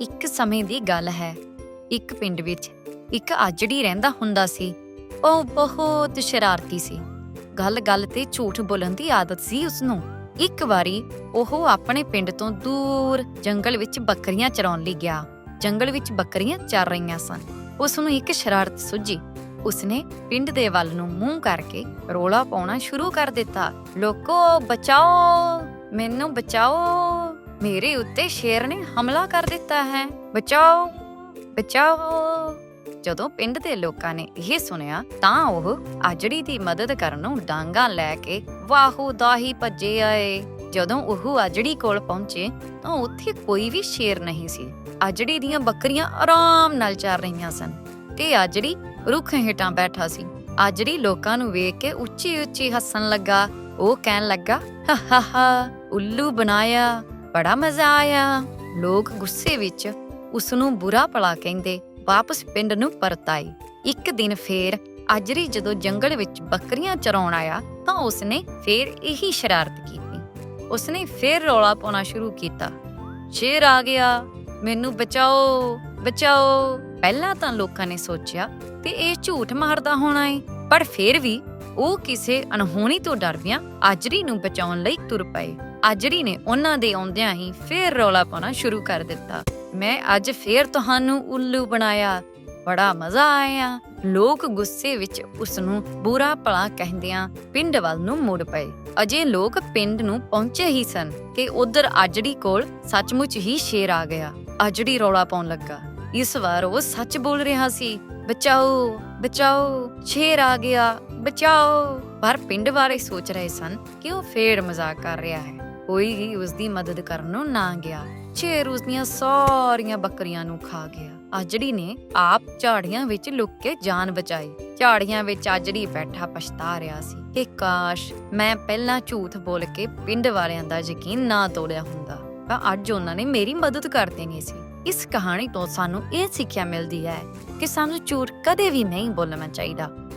ਇੱਕ ਸਮੇਂ ਦੀ ਗੱਲ ਹੈ। ਇੱਕ ਪਿੰਡ ਵਿੱਚ ਇੱਕ ਆਜੜੀ ਰਹਿੰਦਾ ਹੁੰਦਾ ਸੀ। ਉਹ ਬਹੁਤ ਸ਼ਰਾਰਤੀ ਸੀ। ਗੱਲ-ਗੱਲ ਤੇ ਝੂਠ ਬੋਲਣ ਦੀ ਆਦਤ ਸੀ ਉਸਨੂੰ। ਇੱਕ ਵਾਰੀ ਉਹ ਆਪਣੇ ਪਿੰਡ ਤੋਂ ਦੂਰ ਜੰਗਲ ਵਿੱਚ ਬੱਕਰੀਆਂ ਚਰਾਉਣ ਲਈ ਗਿਆ। ਜੰਗਲ ਵਿੱਚ ਬੱਕਰੀਆਂ ਚਰ ਰਹੀਆਂ ਸਨ। ਉਸ ਨੂੰ ਇੱਕ ਸ਼ਰਾਰਤ ਸੁੱਝੀ। ਉਸਨੇ ਪਿੰਡ ਦੇ ਵੱਲ ਨੂੰ ਮੂੰਹ ਕਰਕੇ ਰੋਲਾ ਪਾਉਣਾ ਸ਼ੁਰੂ ਕਰ ਦਿੱਤਾ। ਲੋਕੋ, ਬਚਾਓ! ਮੈਨੂੰ ਬਚਾਓ! ਮੇਰੇ ਉੱਤੇ ਸ਼ੇਰ ਨੇ ਹਮਲਾ ਕਰ ਦਿੱਤਾ ਹੈ। ਬਚਾਓ ਬਚਾਓ। ਜਦੋਂ ਪਿੰਡ ਦੇ ਲੋਕਾਂ ਨੇ ਇਹ ਸੁਣਿਆ, ਤਾਂ ਉਹ ਆਜੜੀ ਦੀ ਮਦਦ ਕਰਨ ਨੂੰ ਡਾਂਗਾ ਲੈ ਕੇ ਵਾਹੂ ਦਾਹੀ ਭੱਜੇ ਆਏ। ਜਦੋਂ ਉਹ ਆਜੜੀ ਕੋਲ ਪਹੁੰਚੇ, ਤਾਂ ਉੱਥੇ ਕੋਈ ਵੀ ਸ਼ੇਰ ਨਹੀਂ ਸੀ। ਆਜੜੀ ਦੀਆਂ ਬੱਕਰੀਆਂ ਆਰਾਮ ਨਾਲ ਚਰ ਰਹੀਆਂ ਸਨ ਤੇ ਆਜੜੀ ਰੁੱਖ ਹੇਠਾਂ ਬੈਠਾ ਸੀ। ਆਜੜੀ ਲੋਕਾਂ ਨੂੰ ਵੇਖ ਕੇ ਉੱਚੀ ਉੱਚੀ ਹੱਸਣ ਲੱਗਾ। ਉਹ ਕਹਿਣ ਲੱਗਾ ਹਾ ਹਾ ਹਾ ਉੱਲੂ ਬਣਾਇਆ। ਬੜਾ ਮਜ਼ਾ ਆਇਆ। ਲੋਕ ਗੁੱਸੇ ਵਿੱਚ ਉਸ ਨੂੰ ਬੁਰਾ ਭਲਾ ਕਹਿੰਦੇ ਵਾਪਸ ਪਿੰਡ ਨੂੰ ਪਰਤ ਆਈ ਇੱਕ ਦਿਨ ਫੇਰ ਆਜਰੀ ਜਦੋਂ ਜੰਗਲ ਵਿੱਚ ਬੱਕਰੀਆਂ ਚਰਾਉਣ ਆਇਆ ਤਾਂ ਉਸਨੇ ਫੇਰ ਇਹੀ ਸ਼ਰਾਰਤ ਕੀਤੀ। ਉਸਨੇ ਫੇਰ ਰੌਲਾ ਪਾਉਣਾ ਸ਼ੁਰੂ ਕੀਤਾ। ਸ਼ੇਰ ਆ ਗਿਆ, ਮੈਨੂੰ ਬਚਾਓ ਬਚਾਓ। ਪਹਿਲਾਂ ਤਾਂ ਲੋਕਾਂ ਨੇ ਸੋਚਿਆ ਤੇ ਇਹ ਝੂਠ ਮਾਰਦਾ ਹੋਣਾ ਏ। ਪਰ ਫੇਰ ਵੀ ਉਹ ਕਿਸੇ ਅਣਹੋਣੀ ਤੋਂ ਡਰਦਿਆਂ ਆਜਰੀ ਨੂੰ ਬਚਾਉਣ ਲਈ ਤੁਰ ਪਏ। ਆਜਰੀ ਨੇ ਉਹਨਾਂ ਦੇ ਆਉਂਦਿਆਂ ਹੀ ਫੇਰ ਰੌਲਾ ਪਾਉਣਾ ਸ਼ੁਰੂ ਕਰ ਦਿੱਤਾ। ਮੈਂ ਅੱਜ ਫੇਰ ਤੁਹਾਨੂੰ ਉੱਲੂ ਬਣਾਇਆ। ਬੜਾ ਮਜ਼ਾ ਆਇਆ। ਲੋਕ ਗੁੱਸੇ ਵਿੱਚ ਉਸ ਨੂੰ ਬੁਰਾ ਭਲਾ ਕਹਿੰਦਿਆਂ ਪਿੰਡ ਵੱਲ ਨੂੰ ਮੁੜ ਪਏ। ਅਜੇ ਲੋਕ ਪਿੰਡ ਨੂੰ ਪਹੁੰਚੇ ਹੀ ਸਨ ਕਿ ਉਧਰ ਆਜੜੀ ਕੋਲ ਸੱਚਮੁੱਚ ਹੀ ਸ਼ੇਰ ਆ ਗਿਆ। ਆਜੜੀ ਰੌਲਾ ਪਾਉਣ ਲੱਗਾ। ਇਸ ਵਾਰ ਉਹ ਸੱਚ ਬੋਲ ਰਿਹਾ ਸੀ, ਬਚਾਓ ਬਚਾਓ, ਸ਼ੇਰ ਆ ਗਿਆ, ਬਚਾਓ। ਪਰ ਪਿੰਡ ਵਾਲੇ ਸੋਚ ਰਹੇ ਸਨ ਕਿ ਉਹ ਫੇਰ ਮਜ਼ਾਕ ਕਰ ਰਿਹਾ ਹੈ। ਕੋਈ ਵੀ ਉਸ ਦੀ ਮਦਦ ਕਰਨ ਨੂੰ ਨਾ ਗਿਆ। ਸ਼ੇਰ ਉਸ ਦੀਆਂ ਸਾਰੀਆਂ ਬੱਕਰੀਆਂ ਨੂੰ ਖਾ ਗਿਆ। ਆਜੜੀ ਨੇ ਆਪ ਝਾੜੀਆਂ ਵਿੱਚ ਲੁੱਕ ਕੇ ਜਾਨ ਬਚਾਈ। ਝਾੜੀਆਂ ਵਿੱਚ ਆਜੜੀ ਬੈਠਾ ਪਛਤਾ ਰਿਹਾ ਸੀ ਕਿ ਕਾਸ਼ ਮੈਂ ਪਹਿਲਾਂ ਝੂਠ ਬੋਲ ਕੇ ਪਿੰਡ ਵਾਲਿਆਂ ਦਾ ਯਕੀਨ ਨਾ ਤੋੜਿਆ ਹੁੰਦਾ, ਤਾਂ ਅੱਜ ਉਹਨਾਂ ਨੇ ਮੇਰੀ ਮਦਦ ਕਰ ਦੇਣੀ ਸੀ। ਇਸ ਕਹਾਣੀ ਤੋਂ ਸਾਨੂੰ ਇਹ ਸਿੱਖਿਆ ਮਿਲਦੀ ਹੈ ਕਿ ਸਾਨੂੰ ਝੂਠ ਕਦੇ ਵੀ ਨਹੀਂ ਬੋਲਣਾ ਚਾਹੀਦਾ।